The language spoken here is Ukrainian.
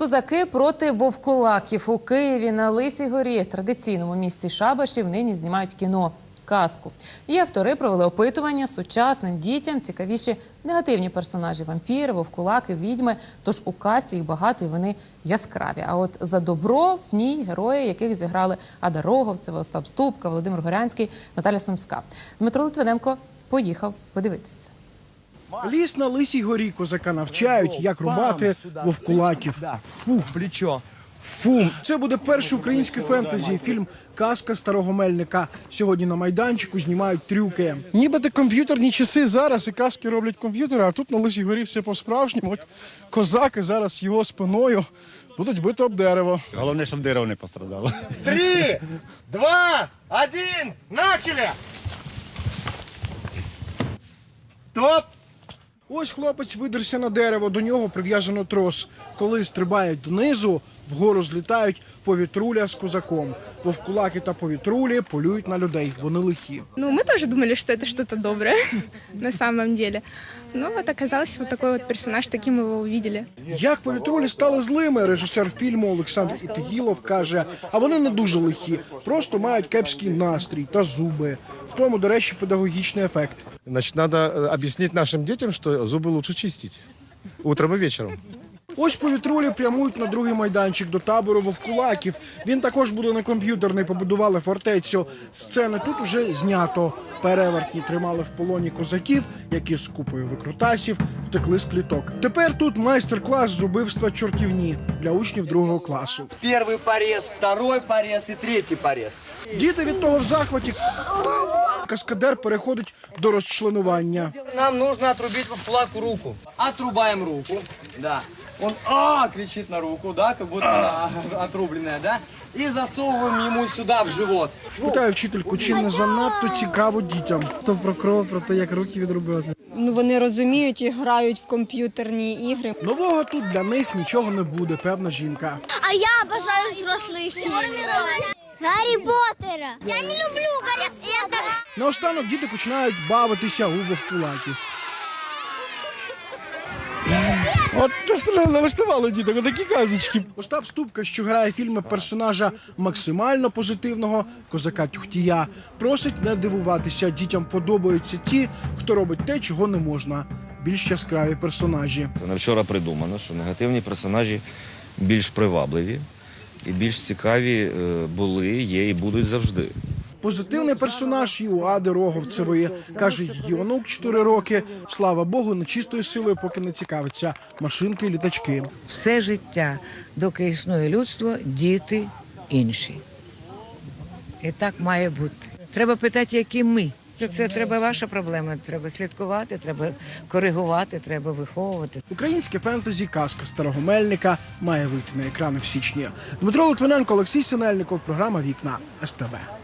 Козаки проти вовкулаків у Києві на Лисій горі, традиційному місці Шабашів, нині знімають кіно. Казку. Її автори провели опитування сучасним дітям. Цікавіші негативні персонажі вампіри, вовкулаки, відьми. Тож у казці їх багато і вони яскраві. А от за добро в ній герої, яких зіграли Ада Роговцева, Остап Ступка, Володимир Горянський, Наталя Сумська. Дмитро Литвиненко поїхав подивитися. Ліс на лисій горі козака навчають, як рубати вовкулаків. Фух, плечо. Фу, це буде перший український фентезі. Фільм Казка старого мельника. Сьогодні на майданчику знімають трюки. Нібито комп'ютерні часи зараз і казки роблять комп'ютери, а тут на лисій горі все по-справжньому. От козаки зараз його спиною будуть бити об дерево. Головне, щоб дерево не пострадало. Три, два, один, начали! Топ! Ось хлопець видерся на дерево, до нього прив'язано трос. Коли стрибають донизу, вгору злітають повітруля з козаком. Вовкулаки та повітрулі полюють на людей. Вони лихі. Ну, мы тоже думали, что это что-то доброе на самом деле. Но вот оказался вот такой вот персонаж, таким мы его увидели. Як повітрулі стали злими, режисер фільму Олександр Ітигілов каже, а вони не дуже лихі, просто мають кепський настрій та зуби. В тому, до речі, педагогічний ефект. Значит, надо э, объяснить нашим детям, что зубы лучше чистить. Утром и вечером. Ось повітрулі прямують на другий майданчик до табору вовкулаків. Він також буде не комп'ютерний, побудували фортецю. Сцени тут уже знято. Перевертні тримали в полоні козаків, які з купою викрутасів втекли з кліток. Тепер тут майстер-клас з убивства чортівні для учнів другого класу. Первый порез, второй порез и третий порез. Діти від того в захваті. Каскадер переходить до розчленування. Нам нужно отрубить в кулаку руку. Отрубаем руку. Да. Он а кричит на руку, да, как будто она отрубленная, да? И засовываем ему сюда в живот. Питаю вчительку, чи не занадто цікаво дітям. То про кров, про те, як руки відробити. Ну вони розуміють і грають в комп'ютерні ігри. Нового тут для них нічого не буде, певна жінка. А я бажаю фільм. Гаррі Поттера. Я не люблю Гаррі Поттера. Наостанок діти починають бавитися у вовкулаків. От налаштували діток, отакі казочки. Остап Ступка, що грає фільми персонажа максимально позитивного козака Тюхтія, просить не дивуватися. Дітям подобаються ті, хто робить те, чого не можна. Більш яскраві персонажі. Це не вчора придумано, що негативні персонажі більш привабливі і більш цікаві е, були, є і будуть завжди. Позитивний персонаж і у Ади Роговцевої. Каже, її онук 4 роки. Слава Богу, нечистою силою поки не цікавиться. Машинки і літачки. все життя, доки існує людство, діти інші. І так має бути. Треба питати, які ми. Це, це треба ваша проблема. Треба слідкувати, треба коригувати, треба виховувати. Українське фентезі казка старого мельника має вийти на екрани в січні. Дмитро Литвиненко, Олексій Синельников. Програма Вікна СТБ.